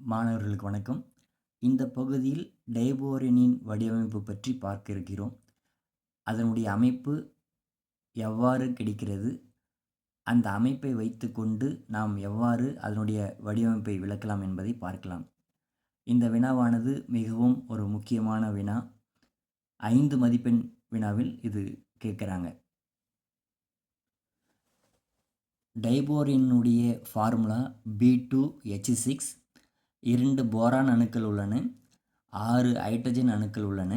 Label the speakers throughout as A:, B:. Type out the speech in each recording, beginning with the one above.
A: மாணவர்களுக்கு வணக்கம். இந்த பகுதியில் டைபோரனின் வடிவமைப்பு பற்றி பார்க்க இருக்கிறோம். அதனுடைய அமைப்பு எவ்வாறு கிடைக்கிறது? அந்த அமைப்பை வைத்துக்கொண்டு நாம் எவ்வாறு அதனுடைய வடிவமைப்பை விளக்கலாம் என்பதை பார்க்கலாம். இந்த வினாவானது மிகவும் ஒரு முக்கியமான வினா. ஐந்து மதிப்பெண் வினாவில் இது கேட்குறாங்க. டைபோரினுடைய formula B two H six இரண்டு போரான் அணுக்கள் உள்ளன ஆறு ஹைட்ரஜன் அணுக்கள் உள்ளன.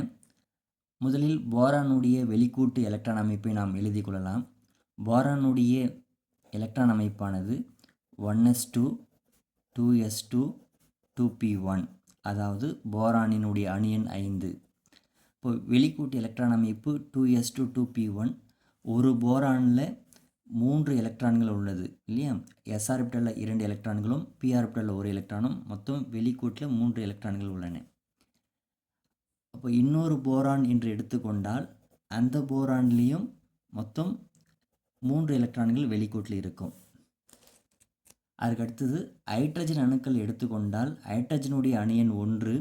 A: முதலில் போரானுடைய வெளிக்கூட்டு எலக்ட்ரான் அமைப்பை நாம் எழுதி கொள்ளலாம். போரானுடைய எலக்ட்ரான் அமைப்பானது one S two two S two two P one அதாவது போரானினுடைய அணியன் ஐந்து. இப்போ வெளிக்கூட்டு எலக்ட்ரான் அமைப்பு two S two two P one ஒரு போரானில் மூன்று எலக்ட்ரான்கள் உள்ளது இல்லையா? எஸ் ஆர்பிட்டலில் இரண்டு எலக்ட்ரான்களும் பிஆர்பிட்டலில் ஒரு எலக்ட்ரானும் மொத்தம் வெளிக்கூட்டில் மூன்று எலக்ட்ரான்கள் உள்ளன. அப்போ இன்னொரு போரான் என்று எடுத்துக்கொண்டால் அந்த போரான்லேயும் மொத்தம் மூன்று எலக்ட்ரான்கள் வெளிக்கூட்டில் இருக்கும். அதுக்கு அடுத்தது ஹைட்ரஜன் அணுக்கள் எடுத்துக்கொண்டால் ஹைட்ரஜனுடைய அணியன் ஒன்று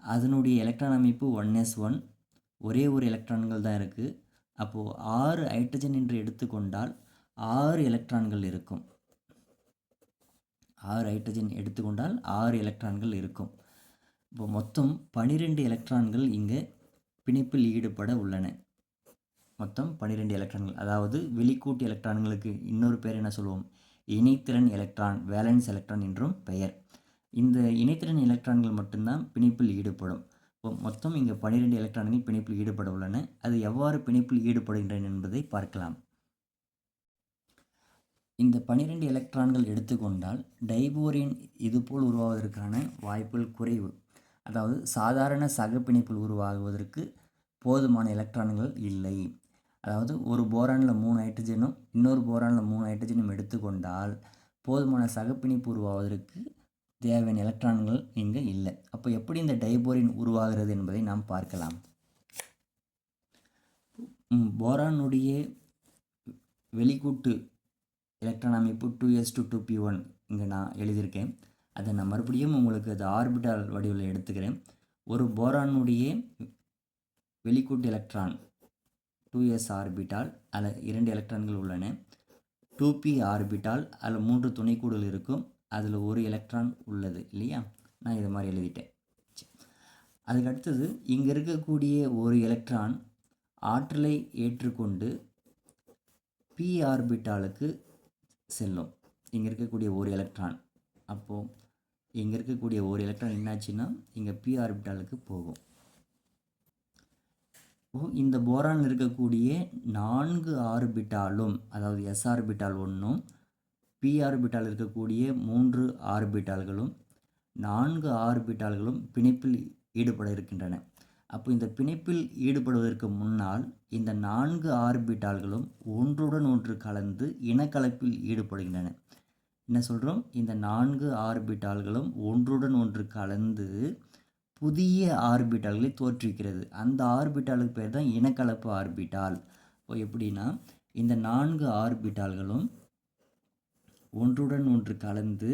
A: அதனுடைய எலக்ட்ரான் அமைப்பு ஒன் எஸ் ஒன் ஒரே ஒரு எலக்ட்ரான்கள் தான் இருக்குது அப்போது ஆறு ஹைட்ரஜன் என்று எடுத்துக்கொண்டால் ஆறு எலக்ட்ரான்கள் இருக்கும். ஆறு ஹைட்ரஜன் எடுத்துக்கொண்டால் ஆறு எலக்ட்ரான்கள் இருக்கும். இப்போ மொத்தம் பனிரெண்டு எலக்ட்ரான்கள் இங்கே பிணைப்பில் ஈடுபட உள்ளன. மொத்தம் பன்னிரெண்டு எலக்ட்ரான்கள் அதாவது வெளிக்கூட்டு எலக்ட்ரான்களுக்கு இன்னொரு பேர் என்ன சொல்லுவோம் இணைத்திறன் எலக்ட்ரான் வேலன்ஸ் எலக்ட்ரான் என்றும் பெயர். இந்த இணைத்திறன் எலக்ட்ரான்கள் மட்டும்தான் பிணைப்பில் ஈடுபடும். மொத்தம் இங்கே பன்னிரெண்டு எலக்ட்ரான்கள் பிணைப்பில் ஈடுபட உள்ளன. அது எவ்வாறு பிணைப்பில் ஈடுபடுகின்றன என்பதை பார்க்கலாம். இந்த பன்னிரெண்டு எலக்ட்ரான்கள் எடுத்துக்கொண்டால் டைபோரின் இதுபோல் உருவாவதற்கான வாய்ப்புகள் குறைவு. அதாவது சாதாரண சக பிணைப்பில் உருவாகுவதற்கு போதுமான எலக்ட்ரான்கள் இல்லை. அதாவது ஒரு போரானில் மூணு ஹைட்ரஜனும் இன்னொரு போரானில் மூணு ஹைட்ரஜனும் எடுத்துக்கொண்டால் போதுமான சகப்பிணைப்பு உருவாவதற்கு தேவையான எலக்ட்ரான்கள் இங்கே இல்லை. அப்போ எப்படி இந்த டைபோரின் உருவாகிறது என்பதை நாம் பார்க்கலாம். போரானுடைய வெளிக்கூட்டு எலக்ட்ரான் அமைப்பு two S two two P one இங்கே நான் எழுதியிருக்கேன். அதை நான் மறுபடியும் உங்களுக்கு அது ஆர்பிட்டால் வடிவில் எடுத்துக்கிறேன். ஒரு போரானுடைய வெளிக்கூட்டு எலக்ட்ரான் டூ எஸ் ஆர்பிட்டால் அதில் இரண்டு எலக்ட்ரான்கள் உள்ளன. டூ பி ஆர்பிட்டால் அதில் மூன்று துணைக்கூடுகள் இருக்கும். அதில் ஒரு எலக்ட்ரான் உள்ளது இல்லையா? நான் இது மாதிரி எழுதிட்டேன். அதுக்கு அடுத்தது இங்கே இருக்கக்கூடிய ஒரு எலக்ட்ரான் ஆற்றலை ஏற்றுக்கொண்டு பி ஆர்பிட்டாலுக்கு செல்லும். இங்கே இருக்கக்கூடிய ஒரு எலக்ட்ரான் அப்போது இங்கே இருக்கக்கூடிய ஒரு எலக்ட்ரான் என்னாச்சுன்னா இங்கே பி ஆர்பிட்டாலுக்கு போகும். இந்த போரான் இருக்கக்கூடிய நான்கு ஆர்பிட்டாலும் அதாவது எஸ் ஆர்பிட்டால் ஒன்றும் பி ஆர்பிட்டால் இருக்கக்கூடிய மூன்று ஆர்பிட்டால்களும் நான்கு ஆர்பிட்டால்களும் பிணைப்பில் ஈடுபட இருக்கின்றன. அப்போ இந்த பிணைப்பில் ஈடுபடுவதற்கு முன்னால் இந்த நான்கு ஆர்பிட்டால்களும் ஒன்றுடன் ஒன்று கலந்து இனக்கலப்பில் ஈடுபடுகின்றன. என்ன சொல்கிறோம் இந்த நான்கு ஆர்பிட்டால்களும் ஒன்றுடன் ஒன்று கலந்து புதிய ஆர்பிட்டால்களை தோற்றுவிக்கிறது. அந்த ஆர்பிட்டாலுக்கு பேர் தான் இனக்கலப்பு ஆர்பிட்டால் இப்போ எப்படின்னா இந்த நான்கு ஆர்பிட்டால்களும் ஒன்றுடன் ஒன்று கலந்து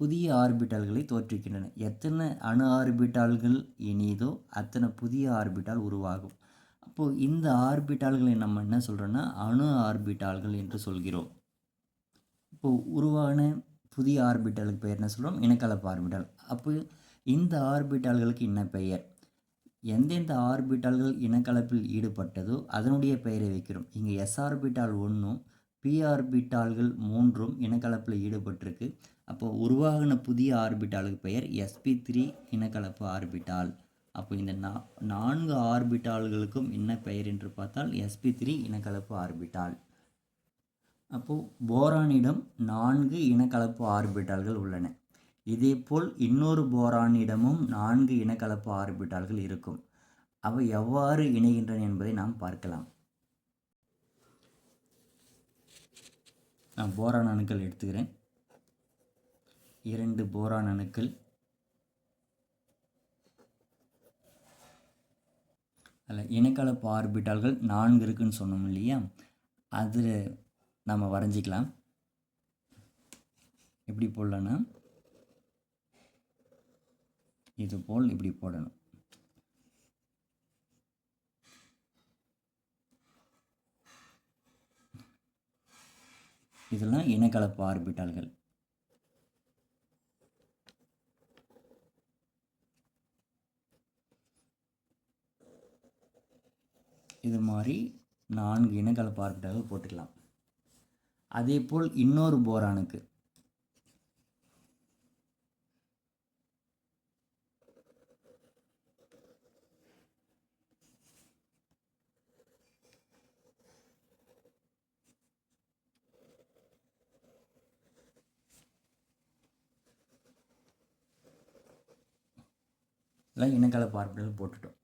A: புதிய ஆர்பிட்டால்களை தோற்றுவிக்கின்றன. எத்தனை அணு ஆர்பிட்டால்கள் இனிதோ அத்தனை புதிய ஆர்பிட்டால் உருவாகும். அப்போது இந்த ஆர்பிட்டால்களை நம்ம என்ன சொல்கிறோன்னா அணு ஆர்பிட்டால்கள் என்று சொல்கிறோம். இப்போது உருவான புதிய ஆர்பிட்டாலுக்கு பெயர் என்ன சொல்கிறோம் இனக்கலப்பு ஆர்பிட்டால். அப்போ இந்த ஆர்பிட்டால்களுக்கு என்ன பெயர்? எந்தெந்த ஆர்பிட்டால்கள் இனக்கலப்பில் ஈடுபட்டதோ அதனுடைய பெயரை வைக்கிறோம். இங்கே எஸ் ஆர்பிட்டால் ஒன்றும் பிஆர்பிட்டால்கள் மூன்றும் இனக்கலப்பில் ஈடுபட்டிருக்கு. அப்போ உருவாகின புதிய ஆர்பிட்டாலுக்கு பெயர் எஸ்பி த்ரீ இனக்கலப்பு ஆர்பிட்டால் அப்போ இந்த நா நான்கு ஆர்பிட்டால்களுக்கும் என்ன பெயர் என்று பார்த்தால் எஸ்பி த்ரீ இனக்கலப்பு ஆர்பிட்டால் அப்போது போரானிடம் நான்கு இனக்கலப்பு ஆர்பிட்டால்கள் உள்ளன. இதேபோல் இன்னொரு போரானிடமும் நான்கு இனக்கலப்பு ஆர்பிட்டால்கள் இருக்கும். அவை எவ்வாறு இணைகின்றன என்பதை நாம் பார்க்கலாம். நான் போரான் அணுக்கள் எடுத்துக்கிறேன். இரண்டு போரான் அணுக்கள். அதில் இணைக்கலப்பு ஆர்பிட்டால்கள் நான்கு இருக்குன்னு சொன்னோம் இல்லையா? அதில் நம்ம வரைஞ்சிக்கலாம். எப்படி போடலன்னா? இது போல் இப்படி போடணும். இதெல்லாம் இனக்கலப்பு ஆர்பிட்டால்கள் இது மாதிரி நான்கு இனக்கலப்பு ஆர்பிட்டால்கள் போட்டுக்கலாம். அதே போல் இன்னொரு போரானுக்கு. எல்லாம் இனக்கலப்பு ஆர்பிட்டால் போட்டுட்டோம்.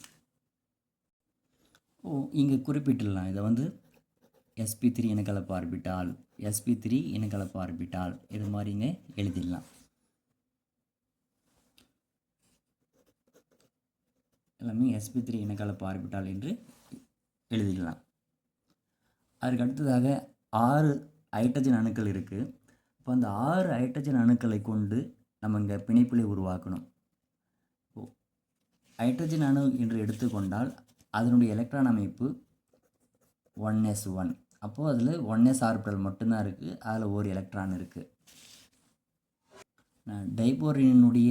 A: ஓ இங்கே குறிப்பிட்டுடலாம் இதை வந்து எஸ்பி த்ரீ இனக்கலப்பு ஆர்பிட்டால் எஸ்பி த்ரீ இனக்கலப்பு ஆர்பிட்டால் இது மாதிரி இங்கே எழுதிடலாம். எல்லாமே எஸ்பி த்ரீ இனக்கலப்பு ஆர்பிட்டால் என்று எழுதிடலாம். அதுக்கு அடுத்ததாக ஆறு ஹைட்ரஜன் அணுக்கள் இருக்குது இப்போ அந்த ஆறு ஹைட்ரஜன் அணுக்களை கொண்டு நம்ம இங்கே பிணைப்புகளை உருவாக்கணும். ஹைட்ரஜன் அணு என்று எடுத்துக்கொண்டால் அதனுடைய எலக்ட்ரான் அமைப்பு ஒன் எஸ் ஒன். அப்போது அதில் ஒன் எஸ் ஆர்பிட்டல் மட்டும்தான் இருக்குது அதில் ஒரு எலக்ட்ரான் இருக்குது டைபோரினுடைய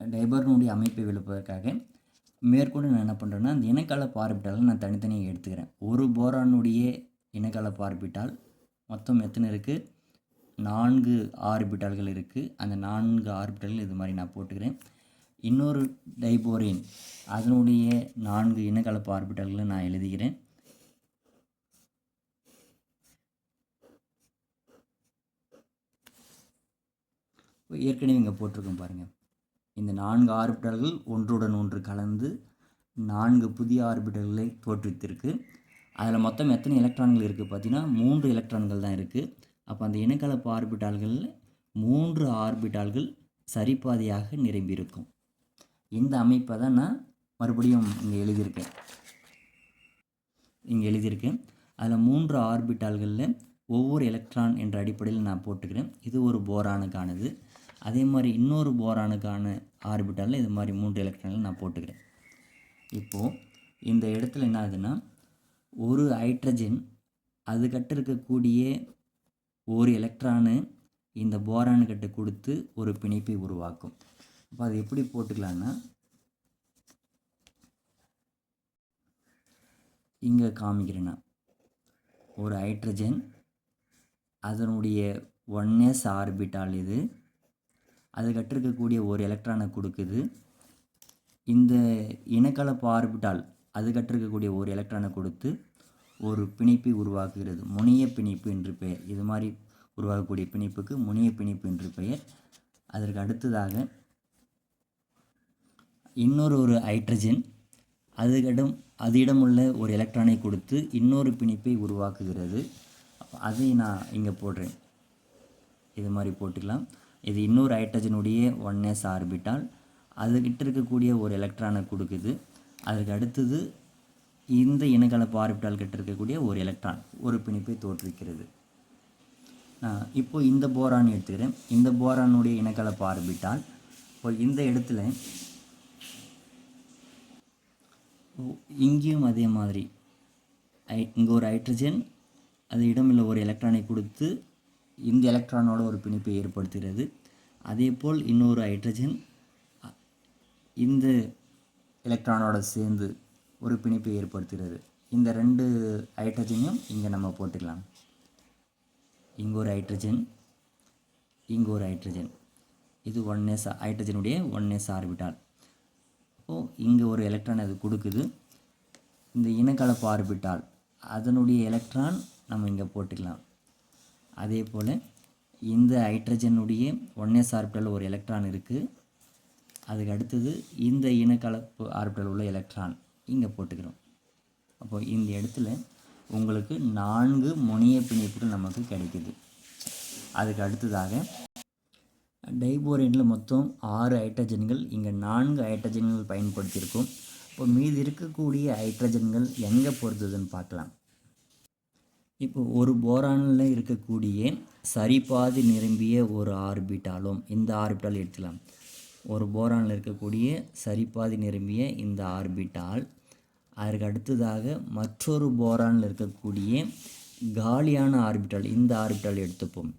A: டைபோரினுடைய அமைப்பை விழுப்பதற்காக மேற்கொண்டு நான் என்ன பண்ணுறேன்னா அந்த இனக்கலப்பு ஆர்பிட்டாலை நான் தனித்தனியாக எடுத்துக்கிறேன். ஒரு போரானுடைய இனக்கலப்பு ஆர்பிட்டால் மொத்தம் எத்தனை இருக்குது நான்கு ஆர்பிட்டால்கள் இருக்குது அந்த நான்கு ஆர்பிட்டால்கள் இது மாதிரி நான் போட்டுக்கிறேன். இன்னொரு டைபோரின் அதனுடைய நான்கு இனக்கலப்பு ஆர்பிட்டால்களை நான் எழுதுகிறேன். ஏற்கனவே இங்கே போட்டிருக்கோம் பாருங்கள் இந்த நான்கு ஆர்பிட்டால்கள் ஒன்றுடன் ஒன்று கலந்து நான்கு புதிய ஆர்பிட்டல்களை தோற்றுவித்திருக்கு. அதில் மொத்தம் எத்தனை எலக்ட்ரான்கள் இருக்குது பார்த்தீங்கன்னா மூன்று எலக்ட்ரான்கள் தான் இருக்குது அப்போ அந்த இனக்கலப்பு ஆர்பிட்டால்களில் மூன்று ஆர்பிட்டால்கள் சரிபாதையாக நிரம்பியிருக்கும். இந்த அமைப்பை தான் நான் மறுபடியும் இங்கே எழுதியிருக்கேன். இங்கே எழுதியிருக்கேன். அதில் மூன்று ஆர்பிட்டால்களில் ஒவ்வொரு எலக்ட்ரான் என்ற அடிப்படையில் நான் போட்டுக்கிறேன். இது ஒரு போரானுக்கானது. அதே மாதிரி இன்னொரு போரானுக்கான ஆர்பிட்டாலில் இது மாதிரி மூன்று எலக்ட்ரான்கள் நான் போட்டுக்கிறேன். இப்போது இந்த இடத்துல என்ன ஆகுதுன்னா ஒரு ஹைட்ரஜன் அது கட்டிருக்கக்கூடிய ஒரு எலக்ட்ரானு இந்த போரானுக்கிட்ட கொடுத்து ஒரு பிணைப்பை உருவாக்கும். அப்போ அது எப்படி போட்டுக்கலான்னா இங்கே காமிக்கிறேன்னா ஒரு ஹைட்ரஜன் அதனுடைய ஒன் எஸ் ஆர்பிட்டால் இது. அது கட்டிருக்கக்கூடிய ஒரு எலக்ட்ரானை கொடுக்குது. இந்த இனக்கலப்பு ஆர்பிட்டால் அது கட்டிருக்கக்கூடிய ஒரு எலக்ட்ரானை கொடுத்து ஒரு பிணைப்பை உருவாக்குகிறது. முனைய பிணைப்பு என்று பெயர். இது மாதிரி உருவாகக்கூடிய பிணைப்புக்கு முனைய பிணைப்பு என்று பெயர். அதற்கு அடுத்ததாக இன்னொரு ஒரு ஹைட்ரஜன். அதுக்கிடம் அதிடமுள்ள ஒரு எலக்ட்ரானை கொடுத்து இன்னொரு பிணைப்பை உருவாக்குகிறது. அதை நான் இங்கே போடுறேன். இது மாதிரி போட்டுக்கலாம். இது இன்னொரு ஹைட்ரஜனுடைய ஒன் எஸ் ஆர்பிட்டால் அதுக்கிட்ட இருக்கக்கூடிய ஒரு எலக்ட்ரானை கொடுக்குது. அதுக்கு அடுத்தது இந்த இனக்கலப்பு ஆர்பிட்டால் கிட்ட இருக்கக்கூடிய ஒரு எலக்ட்ரான் ஒரு பிணைப்பை தோற்றுவிக்கிறது. இப்போ இந்த போரான் எடுத்துக்கிறேன். இந்த போரானுடைய இனக்கலப்பு ஆர்பிட்டால் இப்போ இந்த இடத்துல இங்கேயும் அதே மாதிரி ஐ இங்கே ஒரு ஹைட்ரஜன் அது இடமில்ல ஒரு எலக்ட்ரானை கொடுத்து இந்த எலக்ட்ரானோட ஒரு பிணைப்பை ஏற்படுத்துகிறது. அதே போல் இன்னொரு ஹைட்ரஜன் இந்த எலக்ட்ரானோட சேர்ந்து ஒரு பிணைப்பை ஏற்படுத்துகிறது. இந்த ரெண்டு ஹைட்ரஜனையும் இங்கே நம்ம போட்டுக்கலாம். இங்கே ஒரு ஹைட்ரஜன் இங்கே ஒரு ஹைட்ரஜன் இது ஒன் எஸ் ஹைட்ரஜனுடைய ஒன் எஸ் ஆர்பிட்டால் அப்போது இங்கே ஒரு எலக்ட்ரான் அது கொடுக்குது. இந்த இனக்கலப்பு ஆர்பிட்டால் அதனுடைய எலக்ட்ரான் நம்ம இங்கே போட்டுக்கலாம். அதே போல் இந்த ஹைட்ரஜனுடைய ஒன் எஸ் ஆர்பிட்டல் ஒரு எலக்ட்ரான் இருக்குது அதுக்கு அடுத்தது இந்த இனக்கலப்பு ஆர்பிட்டல் உள்ள எலக்ட்ரான் இங்கே போட்டுக்கிறோம். அப்போ இந்த இடத்துல உங்களுக்கு நான்கு முனைய பிணைப்புகள் நமக்கு கிடைக்குது. அதுக்கு அடுத்ததாக டைபோரேனில் மொத்தம் ஆறு ஹைட்ரஜன்கள் இங்கே நான்கு ஹைட்ரஜன்கள் பயன்படுத்தியிருக்கோம். இப்போ மீதி இருக்கக்கூடிய ஹைட்ரஜன்கள் எங்கே பொறுத்ததுன்னு பார்க்கலாம். இப்போ ஒரு போரானில் இருக்கக்கூடிய சரிபாதி நிரம்பிய ஒரு ஆர்பிட்டாலும் இந்த ஆர்பிட்டால் எடுத்துக்கலாம். ஒரு போரானில் இருக்கக்கூடிய சரிபாதி நிரம்பிய இந்த ஆர்பிட்டால் அதற்கு அடுத்ததாக மற்றொரு போரானில் இருக்கக்கூடிய காலியான ஆர்பிட்டால் இந்த ஆர்பிட்டால் எடுத்துப்போம்.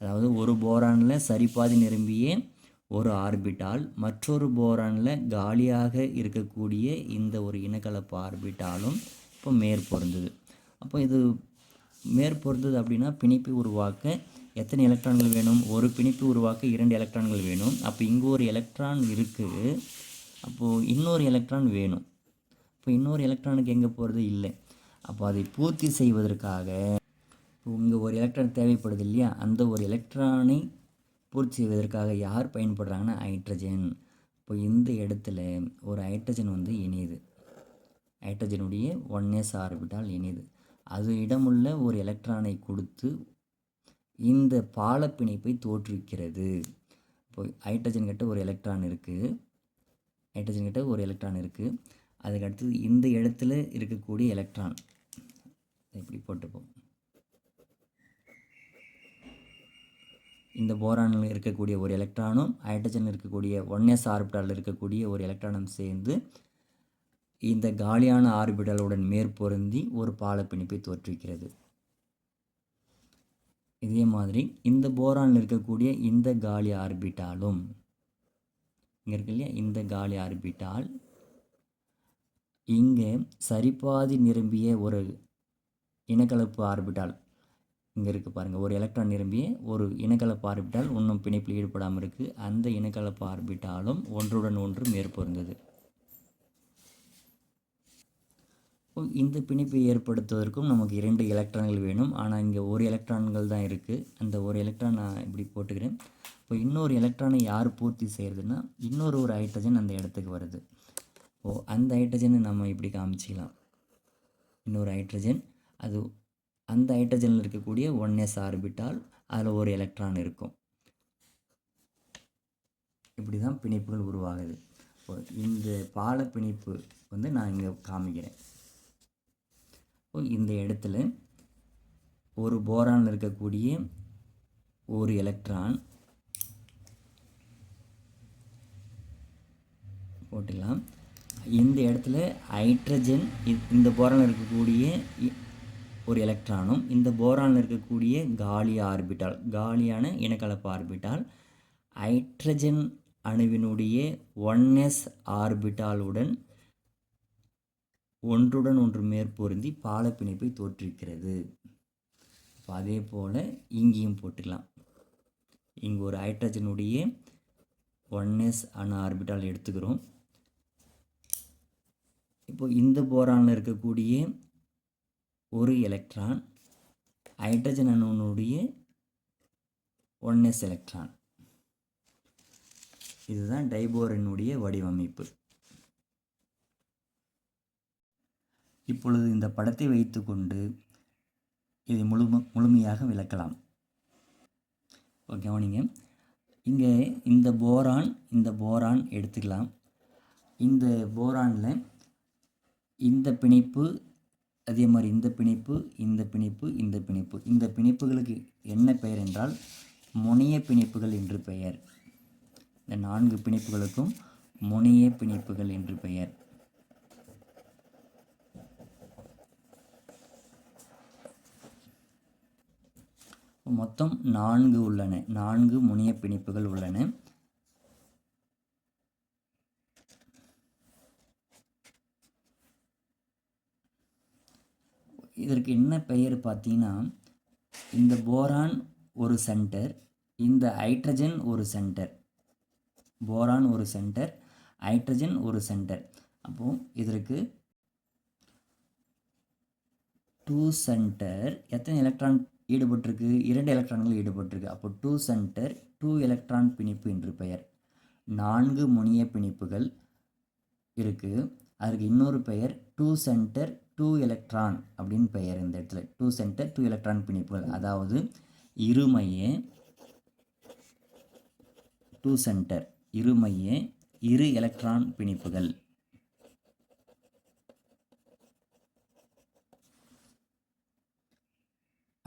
A: அதாவது ஒரு போரானில் சரிபாதி நிரம்பிய ஒரு ஆர்பிட்டால் மற்றொரு போரானில் காலியாக இருக்கக்கூடிய இந்த ஒரு இனக்கலப்பு ஆர்பிட்டாலும் இப்போ மேற்பொருந்தது. அப்போ இது மேற்பொருந்தது அப்படின்னா பிணைப்பை உருவாக்க எத்தனை எலக்ட்ரான்கள் வேணும்? ஒரு பிணைப்பு உருவாக்க இரண்டு எலக்ட்ரான்கள் வேணும். அப்போ இங்கே ஒரு எலக்ட்ரான் இருக்குது அப்போது இன்னொரு எலக்ட்ரான் வேணும். இப்போ இன்னொரு எலக்ட்ரானுக்கு எங்கே போகிறது இல்லை. அப்போ அதை பூர்த்தி செய்வதற்காக இப்போ இங்கே ஒரு எலக்ட்ரான் தேவைப்படுது இல்லையா? அந்த ஒரு எலக்ட்ரானை பூர்த்தி செய்வதற்காக யார் பயன்படுறாங்கன்னா? ஹைட்ரஜன் இப்போ இந்த இடத்துல ஒரு ஹைட்ரஜன் வந்து இணையுது. ஹைட்ரஜனுடைய ஒன் எஸ் ஆர்பிட்டால் இணையுது. அது இடமுள்ள ஒரு எலக்ட்ரானை கொடுத்து இந்த பாலப்பிணைப்பை தோற்றுவிக்கிறது. இப்போ ஹைட்ரஜன் கிட்ட ஒரு எலக்ட்ரான் இருக்குது ஹைட்ரஜன் கிட்ட ஒரு எலக்ட்ரான் இருக்குது அதுக்கு அடுத்தது இந்த இடத்துல இருக்கக்கூடிய எலக்ட்ரான் இப்படி போட்டுப்போம். இந்த போரானில் இருக்கக்கூடிய ஒரு எலக்ட்ரானும் ஹைட்ரஜன் இருக்கக்கூடிய ஒன் எஸ் ஆர்பிட்டாலில் இருக்கக்கூடிய ஒரு எலக்ட்ரானும் சேர்ந்து இந்த காலியான ஆர்பிட்டலுடன் மேற்பொருந்தி ஒரு பாலப்பிணைப்பை தோற்றுவிக்கிறது. இதே மாதிரி இந்த போரானில் இருக்கக்கூடிய இந்த காலி ஆர்பிட்டாலும் இங்கே இருக்கு இல்லையா? இந்த காலி ஆர்பிட்டால் இங்கே சரிபாதி நிரம்பிய ஒரு இனக்கலப்பு ஆர்பிட்டால் இங்கே இருக்குது பாருங்கள் ஒரு எலக்ட்ரான் நிரம்பிய ஒரு இனக்கலப்பு ஆர்பிட்டால் இன்னும் பிணைப்பில் ஈடுபடாமல் இருக்குது அந்த இனக்கலப்பு ஆர்பிட்டாலும் ஒன்றுடன் ஒன்று மேற்பொருந்தது. இந்த பிணைப்பை ஏற்படுத்துவதற்கும் நமக்கு இரண்டு எலக்ட்ரான்கள் வேணும். ஆனால் இங்கே ஒரு எலக்ட்ரான்கள் தான் இருக்குது அந்த ஒரு எலக்ட்ரான் நான் இப்படி போட்டுக்கிறேன். இப்போ இன்னொரு எலக்ட்ரானை யார் பூர்த்தி செய்கிறதுனா இன்னொரு ஒரு ஹைட்ரஜன் அந்த இடத்துக்கு வருது. ஓ அந்த ஹைட்ரஜனை நம்ம இப்படி காமிச்சிக்கலாம். இன்னொரு ஹைட்ரஜன் அது அந்த ஹைட்ரஜனில் இருக்கக்கூடிய ஒன் எஸ் ஆர்பிட்டால் அதில் ஒரு எலக்ட்ரான் இருக்கும். இப்படி தான் பிணைப்புகள் உருவாகுது. இந்த பால பிணைப்பு வந்து நான் இங்கே காமிக்கிறேன். இப்போ இந்த இடத்துல ஒரு போரானில் இருக்கக்கூடிய ஒரு எலக்ட்ரான் போட்டுக்கலாம். இந்த இடத்துல ஹைட்ரஜன் இந்த போரானில் இருக்கக்கூடிய ஒரு எலக்ட்ரானும் இந்த போரானில் இருக்கக்கூடிய காலி ஆர்பிட்டால் காலியான இனக்கலப்பு ஆர்பிட்டால் ஹைட்ரஜன் அணுவினுடைய ஒன் எஸ் ஆர்பிட்டாலுடன் ஒன்றுடன் ஒன்று மேற்பொருந்தி பாலப்பிணைப்பை தோற்றுவிக்கிறது. இப்போ அதே போல் இங்கேயும் போட்டுக்கலாம். இங்கே ஒரு ஹைட்ரஜனுடைய ஒன் எஸ் அணு ஆர்பிட்டால் எடுத்துக்கிறோம். இப்போ இந்த போரானில் இருக்கக்கூடிய ஒரு எலக்ட்ரான் ஹைட்ரஜன் அணுனுடைய ஒன் எஸ் எலக்ட்ரான். இதுதான் டைபோரனுடைய வடிவமைப்பு. இப்பொழுது இந்த படத்தை வைத்துக்கொண்டு இதை முழு முழுமையாக விளக்கலாம். கவனிங்க. இங்கே இந்த போரான் இந்த போரான் எடுத்துக்கலாம். இந்த போரானில் இந்த பிணைப்பு அதே மாதிரி இந்த பிணைப்பு இந்த பிணைப்பு இந்த பிணைப்பு. இந்த பிணைப்புகளுக்கு என்ன பெயர் என்றால் முனைய பிணைப்புகள் என்று பெயர். இந்த நான்கு பிணைப்புகளுக்கும் முனைய பிணைப்புகள் என்று பெயர். மொத்தம் நான்கு உள்ளன. நான்கு முனைய பிணைப்புகள் உள்ளன. இதற்கு என்ன பெயர் பார்த்தீங்கன்னா இந்த போரான் ஒரு சென்டர் இந்த ஹைட்ரஜன் ஒரு சென்டர். போரான் ஒரு சென்டர் ஹைட்ரஜன் ஒரு சென்டர். அப்போது இதற்கு டூ சென்டர் எத்தனை எலக்ட்ரான் ஈடுபட்டிருக்கு. இரண்டு எலக்ட்ரான்கள் ஈடுபட்டிருக்கு. அப்போ டூ சென்டர் டூ எலக்ட்ரான் பிணைப்பு என்று பெயர். நான்கு முனைய பிணைப்புகள் இருக்குது அதற்கு இன்னொரு பெயர் டூ சென்டர் டூ எலக்ட்ரான் அப்படின்னு பெயர் இந்த இடத்துல. டூ சென்டர் டூ எலக்ட்ரான் பிணைப்புகள். அதாவது இருமைய டூ சென்டர் இருமைய இரு எலக்ட்ரான் பிணைப்புகள்.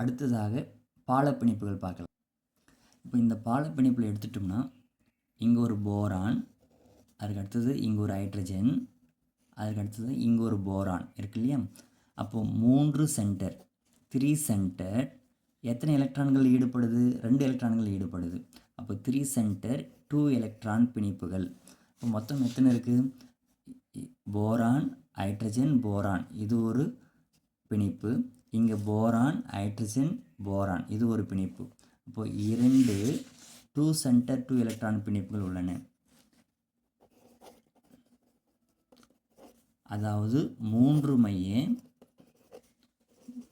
A: அடுத்ததாக பாலப்பிணைப்புகள் பார்க்கலாம். இப்போ இந்த பாலப்பிணைப்பில் எடுத்துட்டோம்னா இங்கே ஒரு போரான் அதுக்கு அடுத்தது இங்கே ஒரு ஹைட்ரஜன் அதுக்கு அடுத்தது இங்கே ஒரு போரான் இருக்கு இல்லையா? அப்போது மூன்று சென்டர் த்ரீ சென்டர் எத்தனை எலக்ட்ரான்கள் ஈடுபடுது? ரெண்டு எலக்ட்ரான்கள் ஈடுபடுது. அப்போ த்ரீ சென்டர் டூ எலக்ட்ரான் பிணைப்புகள். இப்போ மொத்தம் எத்தனை இருக்குது போரான் ஹைட்ரஜன் போரான் இது ஒரு பிணைப்பு. இங்கே போரான் ஹைட்ரஜன் போரான் இது ஒரு பிணைப்பு. அப்போது இரண்டு டூ சென்டர் டூ எலக்ட்ரான் பிணைப்புகள் உள்ளன. அதாவது மூன்று மைய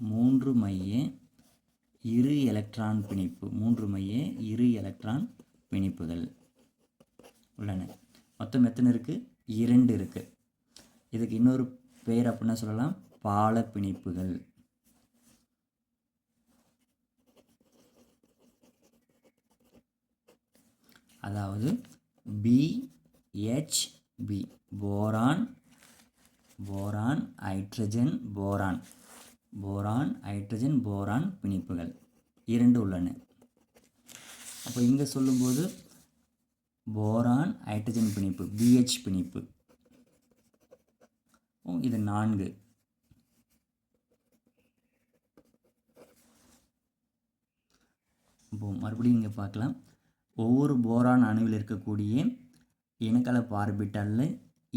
A: மூன்று மைய இரு எலக்ட்ரான் பிணைப்பு. மூன்று மைய இரு எலக்ட்ரான் பிணைப்புகள் உள்ளன. மொத்தம் எத்தனை இருக்குது இரண்டு இருக்குது இதுக்கு இன்னொரு பெயர் அப்படின்னா சொல்லலாம் பால பிணைப்புகள் அதாவது B H B boron boron hydrogen boron boron hydrogen boron பிணைப்புகள். இரண்டு உள்ளன. அப்போ இங்கே சொல்லும்போது போரான் ஹைட்ரஜன் பிணைப்பு பிஹெச் பிணைப்பு. இது நான்கு. இப்போ மறுபடியும் இங்கே பார்க்கலாம். ஒவ்வொரு போரான் அணுவில் இருக்கக்கூடிய இனக்கலப்பு ஆர்பிட்டாலில்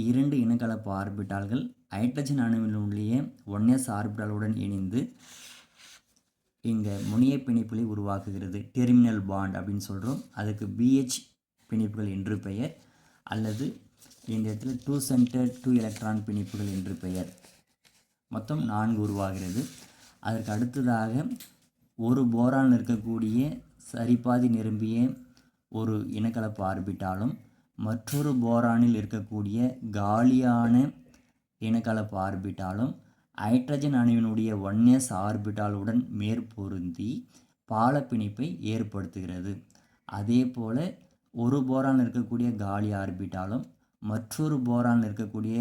A: இரண்டு இனக்கலப்பு ஆர்பிட்டால்கள் ஹைட்ரஜன் அணுவினுடைய ஒன்எஸ் ஆர்பிட்டாலுடன் இணைந்து இங்கே முனைய பிணைப்புகளை உருவாக்குகிறது. டெர்மினல் பாண்ட் அப்படின்னு சொல்கிறோம் அதுக்கு பிஹெச் பிணைப்புகள் என்று பெயர். அல்லது இந்த இடத்துல டூ சென்டர் டூ எலக்ட்ரான் பிணைப்புகள் என்று பெயர். மொத்தம் நான்கு உருவாகிறது. அதற்கு அடுத்ததாக ஒரு போரான் இருக்கக்கூடிய சரிபாதி நிரம்பிய ஒரு இனக்கலப்பு ஆர்பிட்டாலும் மற்றொரு போரானில் இருக்கக்கூடிய காலியான இனக்கலப்பு ஆர்பிட்டாலும் ஹைட்ரஜன் அணுவினுடைய ஒன்னேஸ் ஆர்பிட்டாலுடன் மேற்பொருந்தி பாலப்பிணைப்பை ஏற்படுத்துகிறது. அதே போல் ஒரு போரான் இருக்கக்கூடிய காலி ஆர்பிட்டாலும் மற்றொரு போரான் இருக்கக்கூடிய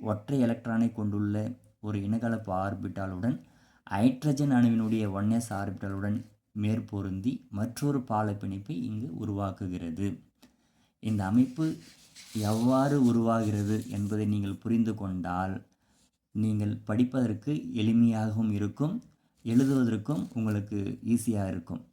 A: ஒற்றை எலக்ட்ரானை கொண்டுள்ள ஒரு இனக்கலப்பு ஆர்பிட்டாலுடன் ஹைட்ரஜன் அணுவினுடைய ஒன்னேஸ் ஆர்பிட்டாலுடன் மேற்பொருந்தி மற்றொரு பாலப்பிணைப்பை இங்கு உருவாக்குகிறது. இந்த அமைப்பு எவ்வாறு உருவாகிறது என்பதை நீங்கள் புரிந்து கொண்டால் நீங்கள் படிப்பதற்கு எளிமையாகவும் இருக்கும் எழுதுவதற்கும் உங்களுக்கு ஈஸியாக இருக்கும்.